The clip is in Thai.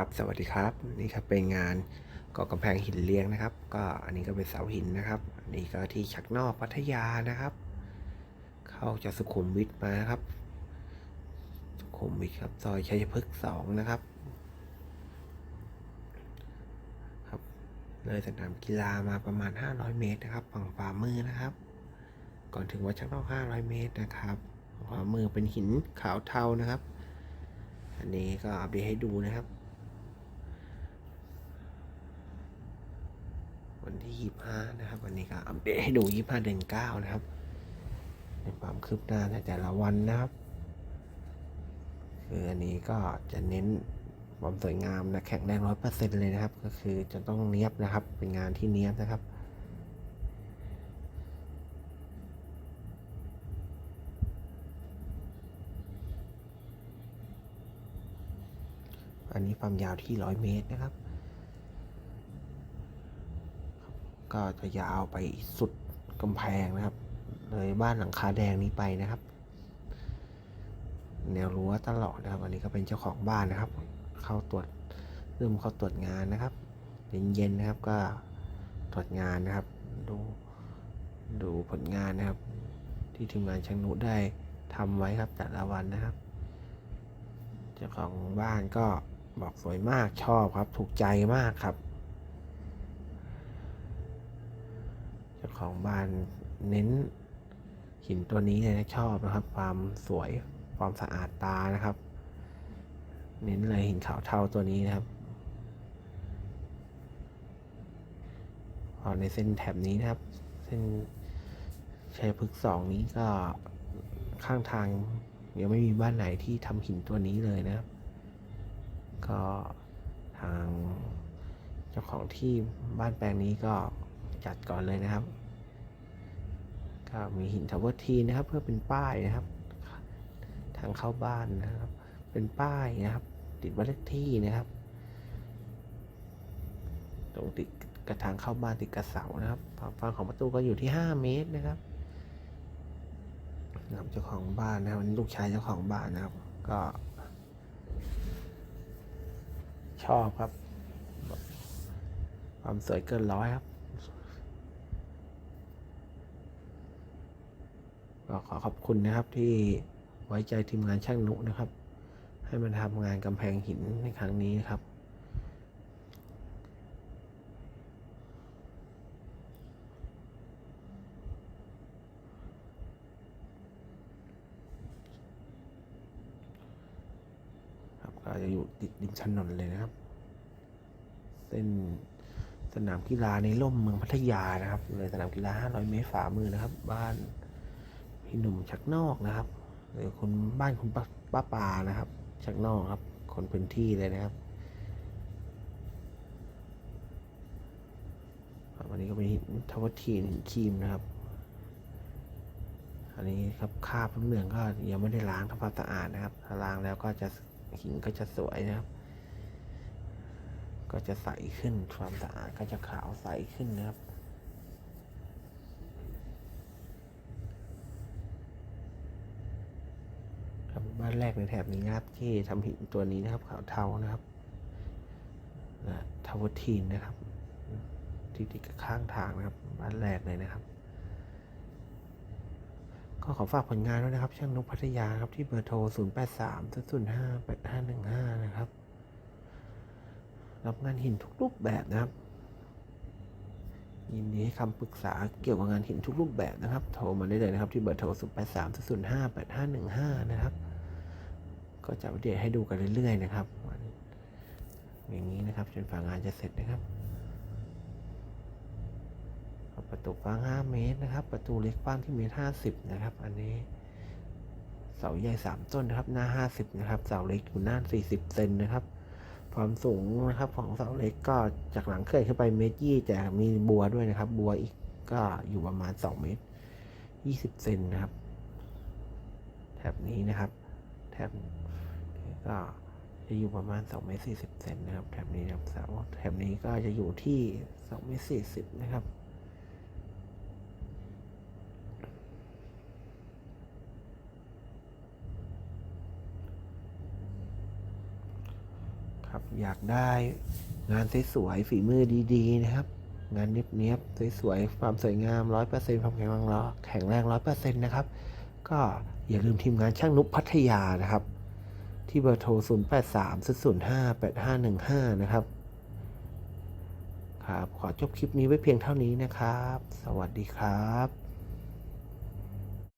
ครับสวัสดีครับนี่ครับเป็นงานก่อกำแพงหินเลี้ยงนะครับ ก็อันนี้ก็เป็นเสาหินนะครับอันนี้ก็ที่ชักนอกพัทยานะครับ เข้าจากสุขุมวิทมานะครับ สุขุมวิทครับซอยชัยพฤกษ์สองนะครับครับเลยสนามกีฬามาประมาณ 500 เมตรนะครับฝั่งขวามือนะครับ ก่อนถึงวัดชักนอก 500 เมตรนะครับฝั่งขวามือเป็นหินขาวเทานะครับ อันนี้ก็อัปเดตให้ดูนะครับ วันที่ 25 นะครับ วันนี้ก็อัปเดตให้ดู 25 เดือน9นะครับในความคืบหน้าในแต่ละวันนะครับ คืออันนี้ก็จะเน้นความสวยงามและแข็งแรงร้อยเปอร์เซ็นต์เลยนะครับ ก็คือจะต้องเนี้ยบนะครับ เป็นงานที่เนี้ยบนะครับอันนี้ความยาวที่ 100 เมตรนะครับ ก็จะยาวไปสุดกำแพงนะครับ เลยบ้านหลังคาแดงนี้ไปนะครับ แนวรั้วตลอดนะครับ อันนี้ก็เป็นเจ้าของบ้านนะครับ เข้าตรวจเริ่มเข้าตรวจงานนะครับเย็นๆนะครับก็ตรวจงานนะครับ ดูดูผลงานนะครับ ที่ทีมงานช่างนุได้ทำไว้ครับแต่ละวันนะครับ เจ้าของบ้านก็บอกสวยมากชอบครับ ถูกใจมากครับ เจ้า ของบ้านเน้นหินตัวนี้เลยนะชอบนะครับ ความสวยความสะอาดตานะครับ เน้นเลยหินขาวเทาตัวนี้นะครับพอในเส้นแถบนี้นะครับ เส้นชัยพฤกษ์สองนี้ก็ข้างทางยังไม่มีบ้านไหนที่ทำหินตัวนี้เลยนะครับ ก็ทางเจ้าของที่บ้านแปลงนี้ก็จัดก่อนเลยนะครับ ก็มีหินทาวเวอร์ทีนะครับ เพื่อเป็นป้ายนะครับ ทางเข้าบ้านนะครับ เป็นป้ายนะครับ ติดบ้านเลขที่นะครับ ตรงติดกระทางเข้าบ้านติดกระเสานะครับฝั่งของประตูก็อยู่ที่ 5 เมตรนะครับนะครับเจ้าของบ้านนะครับลูกชายเจ้าของบ้านนะครับ ก็ ชอบครับ ความสวยเกินร้อยครับ ก็ขอขอบคุณนะครับที่ไว้ใจทีมงานช่างนุนะครับ ให้มาทำงานกำแพงหินในครั้งนี้นะครับครับก็จะอยู่ติดริมถนนเลยนะครับ เส้นสนามกีฬาในร่มเมืองพัทยานะครับเลยสนามกีฬา 500 เมตรฝ่ามือนะครับ บ้าน พี่หนุ่มชักนอกนะครับหรือคนบ้านคุณป้าป้าปานะครับ ชักนอกครับ คนพื้นที่เลยนะครับครันนี้ก็เป็นหินทวทีนหินครีมนะครับ อันนี้ครับคาบน้ำเหลืองก็ยังไม่ได้ล้างทำความสะอาดนะครับ ถ้าล้างแล้วก็จะหินก็จะสวยนะครับ ก็จะใสขึ้นความสะอาดก็จะขาวใสขึ้นนะครับ บ้านแรกในแถบนี้นะครับ ที่ทำหินตัวนี้นะครับขาวเทานะครับนะทาวทีนนะครับ ที่ติดกับข้างทางนะครับบ้านแรกเลยนะครับ ก็ขอฝากผลงานด้วยนะครับ ช่างนุกพัทยาครับที่เบอร์โทร 0 8 3 0 5 8 5 1 5 นะครับ รับงานหินทุกรูปแบบนะครับยินดีให้คำปรึกษาเกี่ยวกับงานหินทุกรูปแบบนะครับ โทรมาได้เลยนะครับ ที่เบอร์โทร 0 8 3 0 5 8 5 1 5 นะครับ ก็จะอัปเดตให้ดูกันเรื่อยๆนะครับ อย่างนี้นะครับจนฝางานจะเสร็จนะครับ ประตูกว้าง 5 เมตรนะครับ ประตูเล็กกว้างที่เมตร50 นะครับ อันนี้เสาใหญ่ 3 ต้นนะครับ หน้า 50 นะครับ เสาเล็กอยู่หน้า 40 เซนนะครับ ความสูงนะครับของเสาเล็กก็จากหลังเขื่อนขึ้นไปเมตรยี่แต่มีบัวด้วยนะครับ บัวอีกก็อยู่ประมาณ 2 เมตร 20 เซนนะครับ แถบนี้นะครับ แถบ ก็จะอยู่ประมาณ2เมตรสี่สิบเซนนะครับแถบนี้นะครับเสาแถบนี้ก็จะอยู่ที่2เมตรสี่สิบนะครับครับอยากได้งานสวยๆฝีมือดีๆนะครับ งานเนียบๆสวยๆความสวยงามร้อยเปอร์เซ็นต์ความแข็งแรงร้อยแข็งแรงร้อยเปอร์เซ็นต์นะครับ ก็อย่าลืมทีมงานช่างนุ๊กพัทยานะครับ ที่เบอร์โทร 0830058515 นะครับ ครับ ขอจบคลิปนี้ไว้เพียงเท่านี้นะครับ สวัสดีครับ